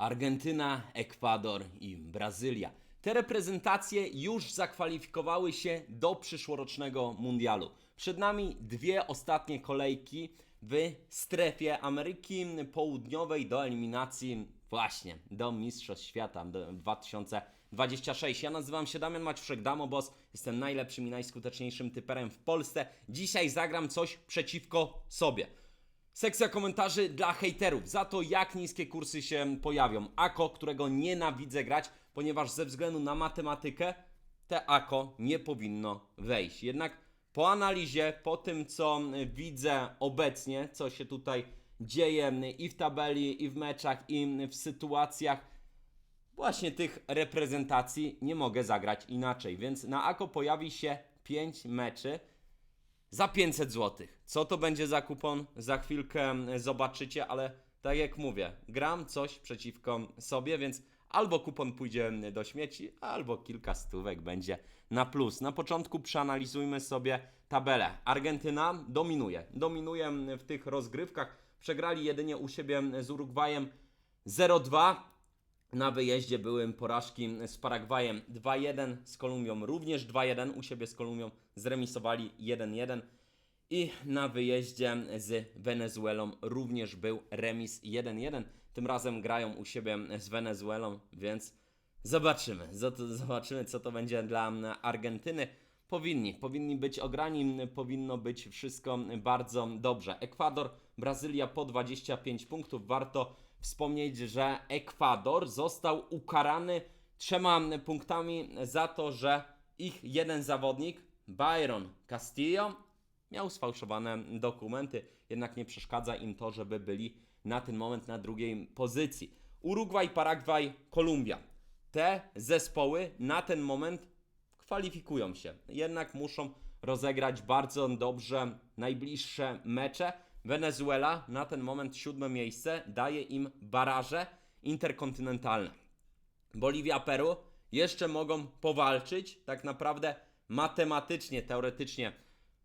Argentyna, Ekwador i Brazylia. Te reprezentacje już zakwalifikowały się do przyszłorocznego mundialu. Przed nami dwie ostatnie kolejki w strefie Ameryki Południowej do eliminacji właśnie do Mistrzostw Świata do 2026. Ja nazywam się Damian Maciuszek Damobos, jestem najlepszym i najskuteczniejszym typerem w Polsce. Dzisiaj zagram coś przeciwko sobie. Sekcja komentarzy dla hejterów za to, jak niskie kursy się pojawią. Ako, którego nienawidzę grać, ponieważ ze względu na matematykę te Ako nie powinno wejść. Jednak po analizie, po tym co widzę obecnie, co się tutaj dzieje i w tabeli, i w meczach, i w sytuacjach właśnie tych reprezentacji, nie mogę zagrać inaczej. Więc na Ako pojawi się 5 meczy za 500 zł. Co to będzie za kupon? Za chwilkę mm, zobaczycie, ale tak jak mówię, gram coś przeciwko sobie, więc albo kupon pójdzie mm, do śmieci, albo kilka stówek będzie na plus. Na początku przeanalizujmy sobie tabelę. Argentyna dominuje. Dominuje mm, w tych rozgrywkach. Przegrali jedynie u siebie z Urugwajem 0-2. Na wyjeździe były porażki z Paragwajem 2-1, z Kolumbią również 2-1, u siebie z Kolumbią zremisowali 1-1 i na wyjeździe z Wenezuelą również był remis 1-1. Tym razem grają u siebie z Wenezuelą, więc zobaczymy, zobaczymy co to będzie dla Argentyny. Powinni, powinni być ograni, powinno być wszystko bardzo dobrze. Ekwador, Brazylia po 25 punktów. Warto wspomnieć, że Ekwador został ukarany trzema punktami za to, że ich jeden zawodnik, Byron Castillo, miał sfałszowane dokumenty, jednak nie przeszkadza im to, żeby byli na ten moment na drugiej pozycji. Urugwaj, Paragwaj, Kolumbia. Te zespoły na ten moment kwalifikują się. Jednak muszą rozegrać bardzo dobrze najbliższe mecze. Wenezuela na ten moment siódme miejsce daje im baraże interkontynentalne. Boliwia, Peru jeszcze mogą powalczyć. Tak naprawdę matematycznie, teoretycznie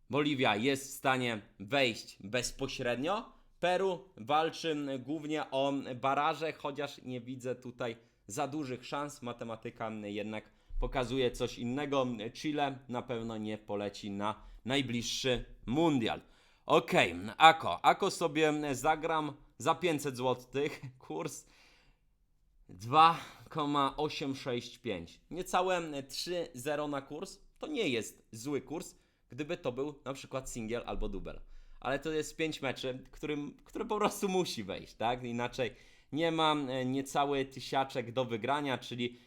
Boliwia jest w stanie wejść bezpośrednio. Peru walczy głównie o baraże, chociaż nie widzę tutaj za dużych szans. Matematyka jednak pokazuje coś innego. Chile na pewno nie poleci na najbliższy mundial. Okej, Ako. Ako sobie zagram za 500 zł. Kurs 2,865. Niecałe 3,0 na kurs to nie jest zły kurs, gdyby to był na przykład singiel albo dubel. Ale to jest 5 meczy, którym, które po prostu musi wejść, tak? Inaczej nie ma e, niecały tysiaczek do wygrania, czyli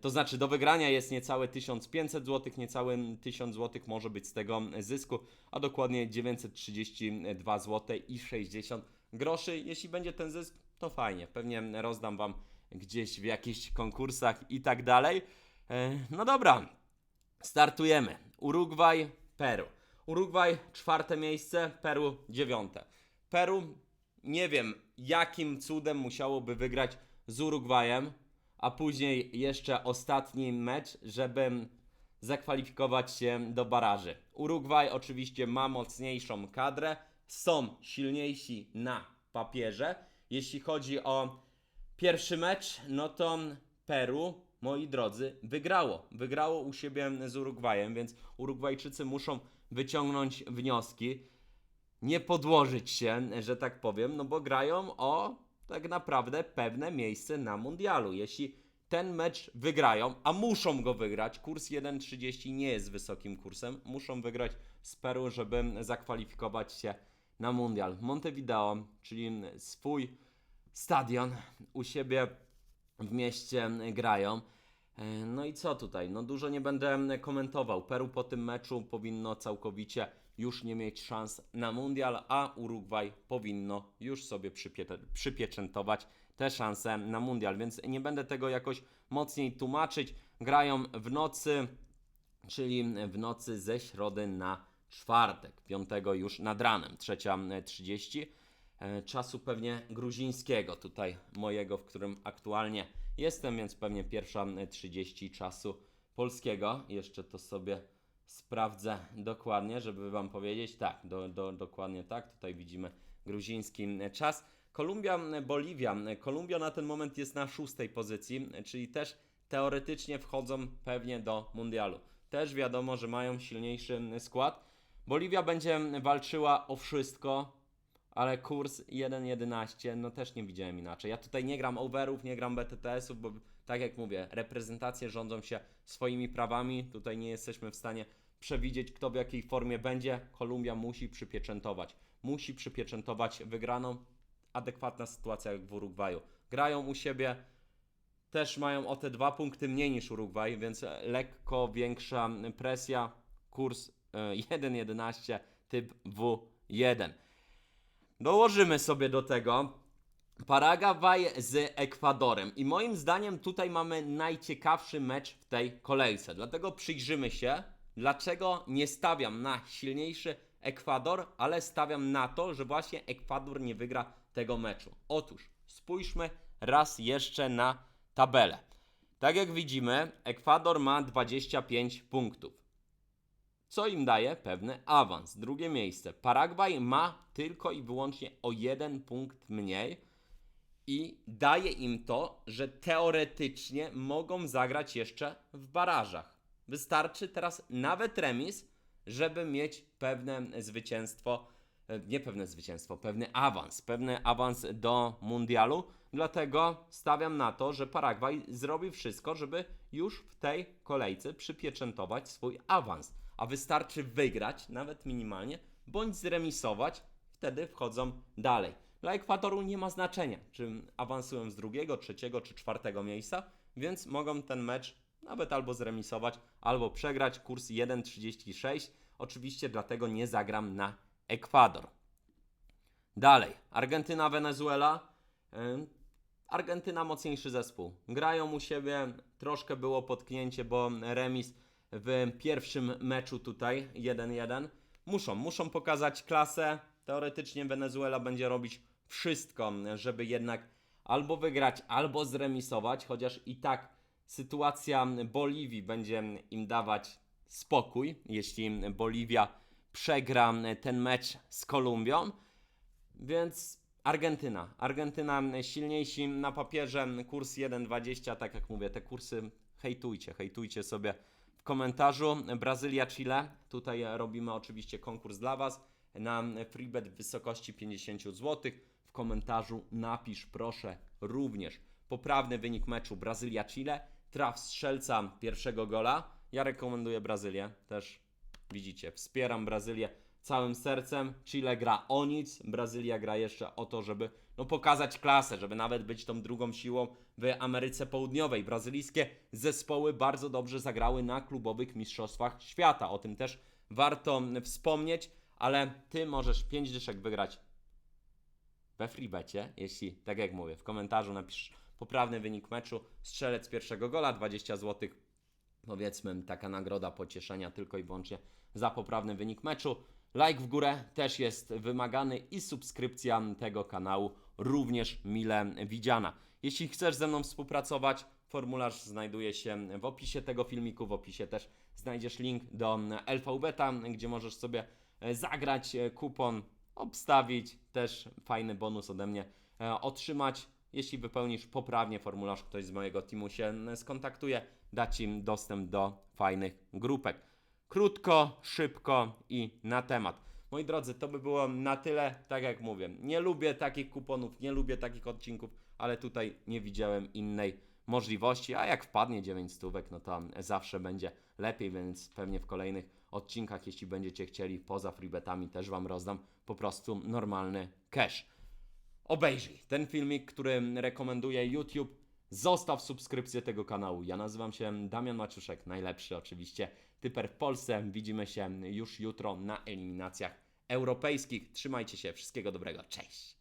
to znaczy do wygrania jest niecałe 1500 zł, niecały 1000 zł może być z tego zysku, a dokładnie 932 zł i 60 groszy. Jeśli będzie ten zysk, to fajnie. Pewnie rozdam Wam gdzieś w jakichś konkursach i tak dalej. E, No dobra, startujemy. Urugwaj, Peru. Urugwaj czwarte miejsce, Peru dziewiąte. Peru nie wiem jakim cudem musiałoby wygrać z Urugwajem, a później jeszcze ostatni mecz, żeby zakwalifikować się do baraży. Urugwaj oczywiście ma mocniejszą kadrę, są silniejsi na papierze. Jeśli chodzi o pierwszy mecz, no to Peru, moi drodzy, wygrało. Wygrało u siebie z Urugwajem, więc Urugwajczycy muszą wyciągnąć wnioski, nie podłożyć się, że tak powiem, no bo grają o tak naprawdę pewne miejsce na mundialu. Jeśli ten mecz wygrają, a muszą go wygrać, kurs 1,30 nie jest wysokim kursem, muszą wygrać z Peru, żeby zakwalifikować się na mundial. Montevideo, czyli swój stadion u siebie w mieście grają. E, No i co tutaj? No dużo nie będę komentował. Peru po tym meczu powinno całkowicie już nie mieć szans na mundial, a Urugwaj powinno już sobie przypie- przypieczętować te szanse na mundial, więc nie będę tego jakoś mocniej tłumaczyć. Grają w nocy, czyli w nocy ze środy na czwartek, piątego już nad ranem, trzecia 30 e, czasu pewnie gruzińskiego, tutaj mojego, w którym aktualnie jestem, więc pewnie pierwsza e, 30 czasu polskiego. Jeszcze to sobie sprawdzę dokładnie, żeby Wam powiedzieć. Tak, do, do, dokładnie tak. Tutaj widzimy gruziński czas. Kolumbia, Boliwia. Kolumbia na ten moment jest na szóstej pozycji, czyli też teoretycznie wchodzą pewnie do mundialu. Też wiadomo, że mają silniejszy skład. Boliwia będzie walczyła o wszystko, ale kurs 1.11, no też nie widziałem inaczej. Ja tutaj nie gram overów, nie gram BTTS-ów, bo tak jak mówię, reprezentacje rządzą się swoimi prawami. Tutaj nie jesteśmy w stanie przewidzieć, kto w jakiej formie będzie. Kolumbia musi przypieczętować. Musi przypieczętować wygraną. Adekwatna sytuacja jak w Urugwaju. Grają u siebie, też mają o te dwa punkty mniej niż Urugwaj, więc lekko większa presja. Kurs e, 1.11, typ W1. Dołożymy sobie do tego Paragwaj z Ekwadorem. I moim zdaniem tutaj mamy najciekawszy mecz w tej kolejce. Dlatego przyjrzymy się, dlaczego nie stawiam na silniejszy Ekwador, ale stawiam na to, że właśnie Ekwador nie wygra tego meczu. Otóż spójrzmy raz jeszcze na tabelę. Tak jak widzimy, Ekwador ma 25 punktów co im daje pewny awans. Drugie miejsce. Paragwaj ma tylko i wyłącznie o jeden punkt mniej i daje im to, że teoretycznie mogą zagrać jeszcze w barażach. Wystarczy teraz nawet remis, żeby mieć pewne zwycięstwo, e, nie pewne zwycięstwo, pewny awans, pewny awans do mundialu. Dlatego stawiam na to, że Paragwaj zrobi wszystko, żeby już w tej kolejce przypieczętować swój awans. A wystarczy wygrać, nawet minimalnie, bądź zremisować, wtedy wchodzą dalej. Dla Ekwadoru nie ma znaczenia, czy awansują z drugiego, trzeciego czy czwartego miejsca, więc mogą ten mecz nawet albo zremisować, albo przegrać. Kurs 1,36. Oczywiście dlatego nie zagram na Ekwador. Dalej, Argentyna, Wenezuela. Argentyna mocniejszy zespół. Grają u siebie, troszkę było potknięcie, bo remis w pierwszym meczu tutaj 1-1. Muszą, muszą pokazać klasę. Teoretycznie Wenezuela będzie robić wszystko, żeby jednak albo wygrać, albo zremisować, chociaż i tak sytuacja Boliwii będzie im dawać spokój, jeśli Boliwia przegra ten mecz z Kolumbią. Więc Argentyna. Argentyna silniejsi na papierze, kurs 1,20, tak jak mówię, te kursy hejtujcie, hejtujcie sobie w komentarzu. Brazylia, Chile. Tutaj robimy oczywiście konkurs dla Was na freebet w wysokości 50 zł. W komentarzu napisz proszę również poprawny wynik meczu Brazylia-Chile. Traf strzelca pierwszego gola. Ja rekomenduję Brazylię. Też widzicie, wspieram Brazylię całym sercem. Chile gra o nic, Brazylia gra jeszcze o to, żeby no, pokazać klasę, żeby nawet być tą drugą siłą w Ameryce Południowej. Brazylijskie zespoły bardzo dobrze zagrały na klubowych mistrzostwach świata. O tym też warto wspomnieć, ale ty możesz 5 dyszek wygrać we freebecie, jeśli, tak jak mówię, w komentarzu napisz poprawny wynik meczu, strzelec pierwszego gola, 20 zł, powiedzmy taka nagroda pocieszenia tylko i wyłącznie za poprawny wynik meczu. Like w górę też jest wymagany i subskrypcja tego kanału również mile widziana. Jeśli chcesz ze mną współpracować, formularz znajduje się w opisie tego filmiku. W opisie też znajdziesz link do LV Beta, gdzie możesz sobie zagrać e, kupon, obstawić, też fajny bonus ode mnie e, otrzymać. Jeśli wypełnisz poprawnie formularz, ktoś z mojego teamu się skontaktuje, da Ci dostęp do fajnych grupek. Krótko, szybko i na temat. Moi drodzy, to by było na tyle. Tak jak mówię, nie lubię takich kuponów, nie lubię takich odcinków, ale tutaj nie widziałem innej możliwości. A jak wpadnie 9 stówek, no to zawsze będzie lepiej, więc pewnie w kolejnych odcinkach, jeśli będziecie chcieli, poza freebetami też Wam rozdam po prostu normalny cash. Obejrzyj ten filmik, który rekomenduje YouTube. Zostaw subskrypcję tego kanału. Ja nazywam się Damian Maciuszek, najlepszy oczywiście typer w Polsce. Widzimy się już jutro na eliminacjach europejskich. Trzymajcie się, wszystkiego dobrego, cześć!